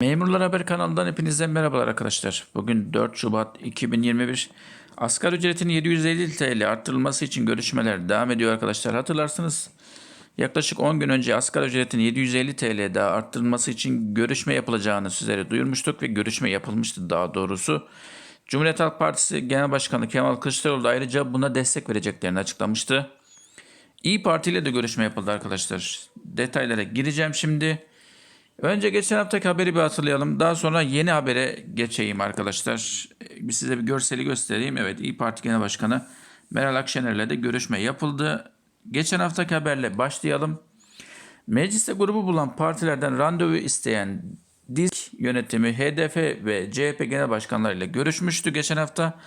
Memurlar Haber kanalından hepinize merhabalar arkadaşlar. Bugün 4 Şubat 2021. Asgari ücretin 750 TL arttırılması için görüşmeler devam ediyor arkadaşlar. Hatırlarsınız yaklaşık 10 gün önce asgari ücretin 750 TL daha arttırılması için görüşme yapılacağını sizlere duyurmuştuk ve görüşme yapılmıştı daha doğrusu. Cumhuriyet Halk Partisi Genel Başkanı Kemal Kılıçdaroğlu da ayrıca buna destek vereceklerini açıklamıştı. İyi Parti ile de görüşme yapıldı arkadaşlar. Detaylara gireceğim şimdi. Önce geçen haftaki haberi bir hatırlayalım. Daha sonra yeni habere geçeyim arkadaşlar. Bir size bir görseli göstereyim. Evet İyi Parti Genel Başkanı Meral Akşener'le de görüşme yapıldı. Geçen haftaki haberle başlayalım. Mecliste grubu bulan partilerden randevu isteyen DİSK yönetimi HDP ve CHP genel başkanlarıyla görüşmüştü geçen hafta.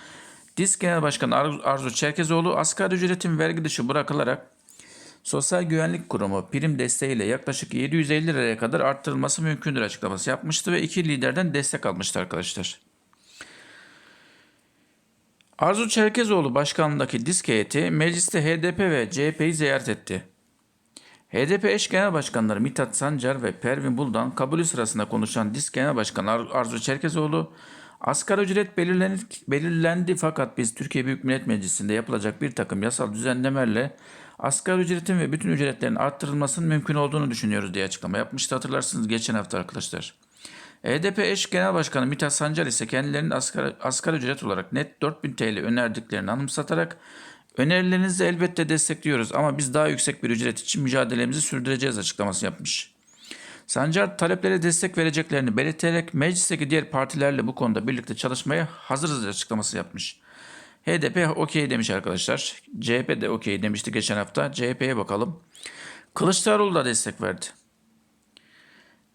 DİSK Genel Başkanı Ar- Arzu Çerkezoğlu asgari ücretin vergi dışı bırakılarak Sosyal Güvenlik Kurumu prim desteğiyle yaklaşık 750 liraya kadar arttırılması mümkündür açıklaması yapmıştı ve iki liderden destek almıştı arkadaşlar. Arzu Çerkezoğlu başkanlığındaki disk heyeti mecliste HDP ve CHP'yi ziyaret etti. HDP eş genel başkanları Mithat Sancar ve Pervin Buldan kabulü sırasında konuşan disk genel başkanı Ar- Arzu Çerkezoğlu asgari ücret belirlendi, belirlendi fakat biz Türkiye Büyük Millet Meclisi'nde yapılacak bir takım yasal düzenlemelerle asgari ücretin ve bütün ücretlerin arttırılmasının mümkün olduğunu düşünüyoruz diye açıklama yapmıştı hatırlarsınız geçen hafta arkadaşlar. HDP eş genel başkanı Mithat Sancar ise kendilerinin asgari, asgari ücret olarak net 4000 TL önerdiklerini anımsatarak önerilerinizi elbette destekliyoruz ama biz daha yüksek bir ücret için mücadelemizi sürdüreceğiz açıklaması yapmış. Sancar taleplere destek vereceklerini belirterek meclisteki diğer partilerle bu konuda birlikte çalışmaya hazırız açıklaması yapmış. HDP okey demiş arkadaşlar. CHP de okey demişti geçen hafta. CHP'ye bakalım. Kılıçdaroğlu da destek verdi.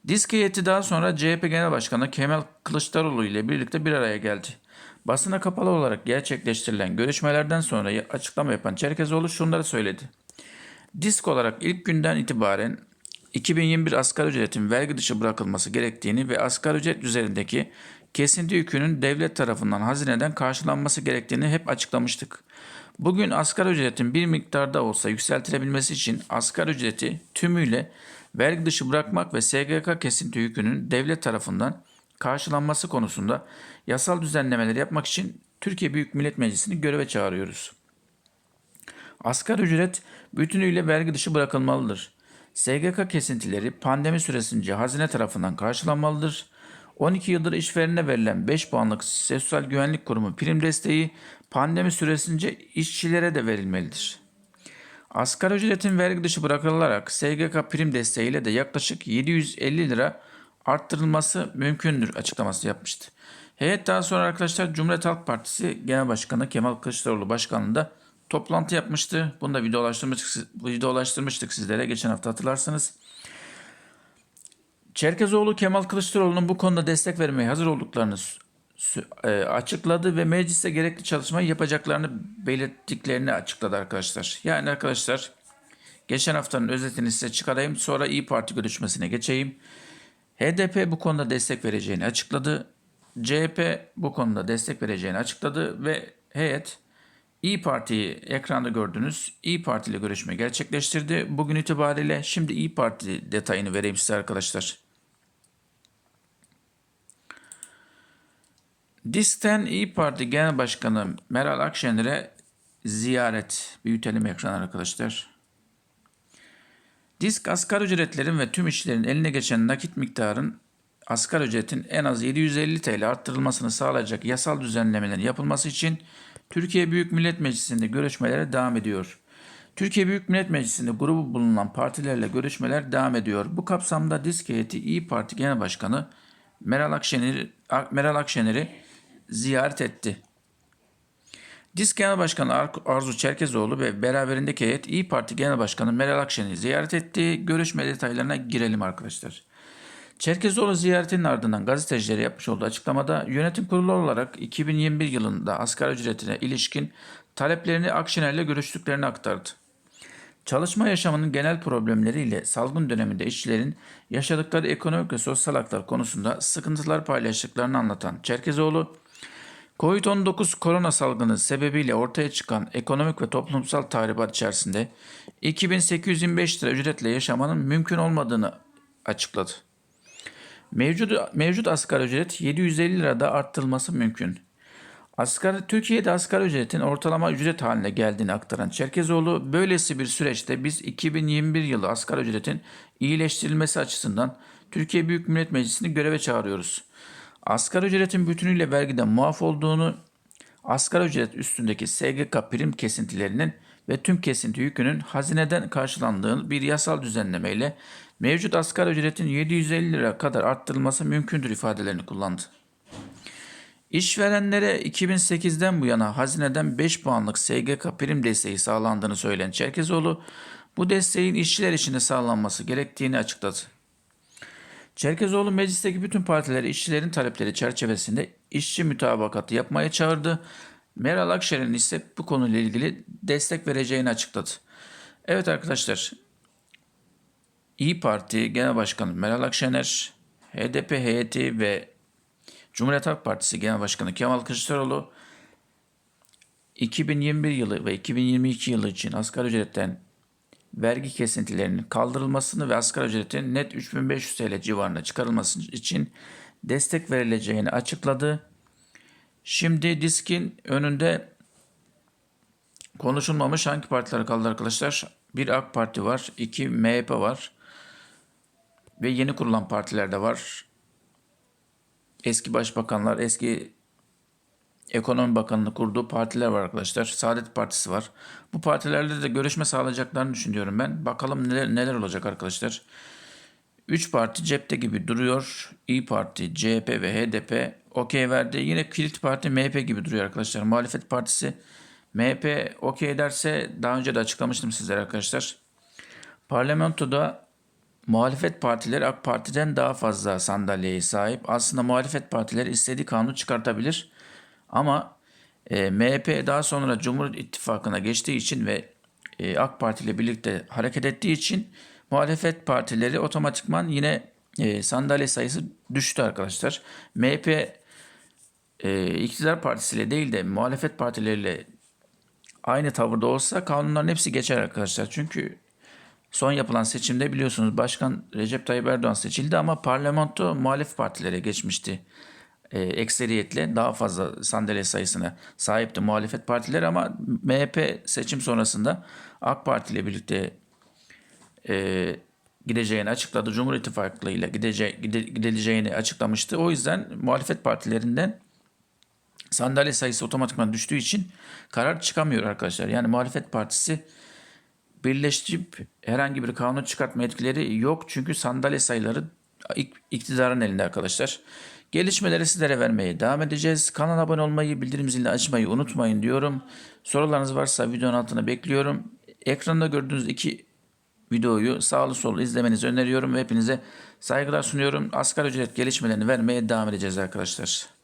Disk heyeti daha sonra CHP Genel Başkanı Kemal Kılıçdaroğlu ile birlikte bir araya geldi. Basına kapalı olarak gerçekleştirilen görüşmelerden sonra açıklama yapan Çerkezoğlu şunları söyledi. Disk olarak ilk günden itibaren 2021 asgari ücretin vergi dışı bırakılması gerektiğini ve asgari ücret üzerindeki kesinti yükünün devlet tarafından hazineden karşılanması gerektiğini hep açıklamıştık. Bugün asgari ücretin bir miktarda olsa yükseltilebilmesi için asgari ücreti tümüyle vergi dışı bırakmak ve SGK kesinti yükünün devlet tarafından karşılanması konusunda yasal düzenlemeleri yapmak için Türkiye Büyük Millet Meclisi'ni göreve çağırıyoruz. Asgari ücret bütünüyle vergi dışı bırakılmalıdır. SGK kesintileri pandemi süresince hazine tarafından karşılanmalıdır. 12 yıldır işverene verilen 5 puanlık Sosyal Güvenlik Kurumu prim desteği pandemi süresince işçilere de verilmelidir. Asgari ücretin vergi dışı bırakılarak SGK prim desteğiyle de yaklaşık 750 lira arttırılması mümkündür açıklaması yapmıştı. Heyet daha sonra arkadaşlar Cumhuriyet Halk Partisi Genel Başkanı Kemal Kılıçdaroğlu başkanlığında toplantı yapmıştı. Bunu da videolaştırmıştık, videolaştırmıştık sizlere geçen hafta hatırlarsınız. Çerkezoğlu Kemal Kılıçdaroğlu'nun bu konuda destek vermeye hazır olduklarını e, açıkladı ve mecliste gerekli çalışmayı yapacaklarını belirttiklerini açıkladı arkadaşlar. Yani arkadaşlar geçen haftanın özetini size çıkarayım sonra İyi Parti görüşmesine geçeyim. HDP bu konuda destek vereceğini açıkladı. CHP bu konuda destek vereceğini açıkladı ve heyet İyi Parti'yi ekranda gördünüz. İyi Parti ile görüşme gerçekleştirdi. Bugün itibariyle şimdi İyi Parti detayını vereyim size arkadaşlar. DİSK'ten İyi Parti Genel Başkanı Meral Akşener'e ziyaret. Büyütelim ekran arkadaşlar. Disk asgari ücretlerin ve tüm işçilerin eline geçen nakit miktarın asgari ücretin en az 750 TL arttırılmasını sağlayacak yasal düzenlemelerin yapılması için Türkiye Büyük Millet Meclisi'nde görüşmelere devam ediyor. Türkiye Büyük Millet Meclisi'nde grubu bulunan partilerle görüşmeler devam ediyor. Bu kapsamda disk heyeti İyi Parti Genel Başkanı Meral Akşener'i Meral Akşener'i ziyaret etti. DİSK Genel Başkanı Ar- Arzu Çerkezoğlu ve beraberindeki heyet İyi Parti Genel Başkanı Meral Akşener'i ziyaret etti. Görüşme detaylarına girelim arkadaşlar. Çerkezoğlu ziyaretinin ardından gazetecilere yapmış olduğu açıklamada yönetim kurulu olarak 2021 yılında asgari ücretine ilişkin taleplerini Akşener'le görüştüklerini aktardı. Çalışma yaşamının genel problemleriyle salgın döneminde işçilerin yaşadıkları ekonomik ve sosyal haklar konusunda sıkıntılar paylaştıklarını anlatan Çerkezoğlu, Covid-19 korona salgını sebebiyle ortaya çıkan ekonomik ve toplumsal tahribat içerisinde 2825 lira ücretle yaşamanın mümkün olmadığını açıkladı. Mevcut, mevcut asgari ücret 750 lirada arttırılması mümkün. Asgari, Türkiye'de asgari ücretin ortalama ücret haline geldiğini aktaran Çerkezoğlu, böylesi bir süreçte biz 2021 yılı asgari ücretin iyileştirilmesi açısından Türkiye Büyük Millet Meclisi'ni göreve çağırıyoruz. Asgari ücretin bütünüyle vergiden muaf olduğunu, asgari ücret üstündeki SGK prim kesintilerinin ve tüm kesinti yükünün hazineden karşılandığını bir yasal düzenlemeyle mevcut asgari ücretin 750 lira kadar arttırılması mümkündür ifadelerini kullandı. İşverenlere 2008'den bu yana hazineden 5 puanlık SGK prim desteği sağlandığını söyleyen Çerkezoğlu, bu desteğin işçiler için de sağlanması gerektiğini açıkladı. Çerkezoğlu meclisteki bütün partileri işçilerin talepleri çerçevesinde işçi mütabakatı yapmaya çağırdı. Meral Akşener'in ise bu konuyla ilgili destek vereceğini açıkladı. Evet arkadaşlar, İyi Parti Genel Başkanı Meral Akşener, HDP heyeti ve Cumhuriyet Halk Partisi Genel Başkanı Kemal Kılıçdaroğlu 2021 yılı ve 2022 yılı için asgari ücretten vergi kesintilerinin kaldırılmasını ve asgari ücretin net 3500 TL civarına çıkarılması için destek verileceğini açıkladı. Şimdi diskin önünde konuşulmamış hangi partiler kaldı arkadaşlar? Bir AK Parti var, iki MHP var ve yeni kurulan partiler de var. Eski başbakanlar, eski Ekonomi Bakanlığı kurduğu partiler var arkadaşlar. Saadet Partisi var. Bu partilerle de görüşme sağlayacaklarını düşünüyorum ben. Bakalım neler, neler olacak arkadaşlar. 3 parti cepte gibi duruyor. İyi Parti, CHP ve HDP okey verdi. Yine kilit parti MHP gibi duruyor arkadaşlar. Muhalefet Partisi MHP okey derse daha önce de açıklamıştım sizlere arkadaşlar. Parlamentoda muhalefet partileri AK Parti'den daha fazla sandalyeye sahip. Aslında muhalefet partileri istediği kanunu çıkartabilir. Ama e, MHP daha sonra Cumhur İttifakı'na geçtiği için ve e, AK Parti ile birlikte hareket ettiği için muhalefet partileri otomatikman yine e, sandalye sayısı düştü arkadaşlar. MHP e, iktidar partisiyle değil de muhalefet partileriyle aynı tavırda olsa kanunların hepsi geçer arkadaşlar. Çünkü son yapılan seçimde biliyorsunuz Başkan Recep Tayyip Erdoğan seçildi ama parlamento muhalif partilere geçmişti. E, ekseriyetle daha fazla sandalye sayısına sahipti muhalefet partileri ama MHP seçim sonrasında AK Parti ile birlikte e, gideceğini açıkladı. Cumhur İttifakı ile gidece, gide, gidileceğini açıklamıştı. O yüzden muhalefet partilerinden sandalye sayısı otomatikman düştüğü için karar çıkamıyor arkadaşlar. Yani muhalefet partisi birleştirip herhangi bir kanun çıkartma etkileri yok. Çünkü sandalye sayıları iktidarın elinde arkadaşlar. Gelişmeleri sizlere vermeye devam edeceğiz. Kanala abone olmayı, bildirim zilini açmayı unutmayın diyorum. Sorularınız varsa videonun altına bekliyorum. Ekranda gördüğünüz iki videoyu sağlı sollu izlemenizi öneriyorum ve hepinize saygılar sunuyorum. Asgari ücret gelişmelerini vermeye devam edeceğiz arkadaşlar.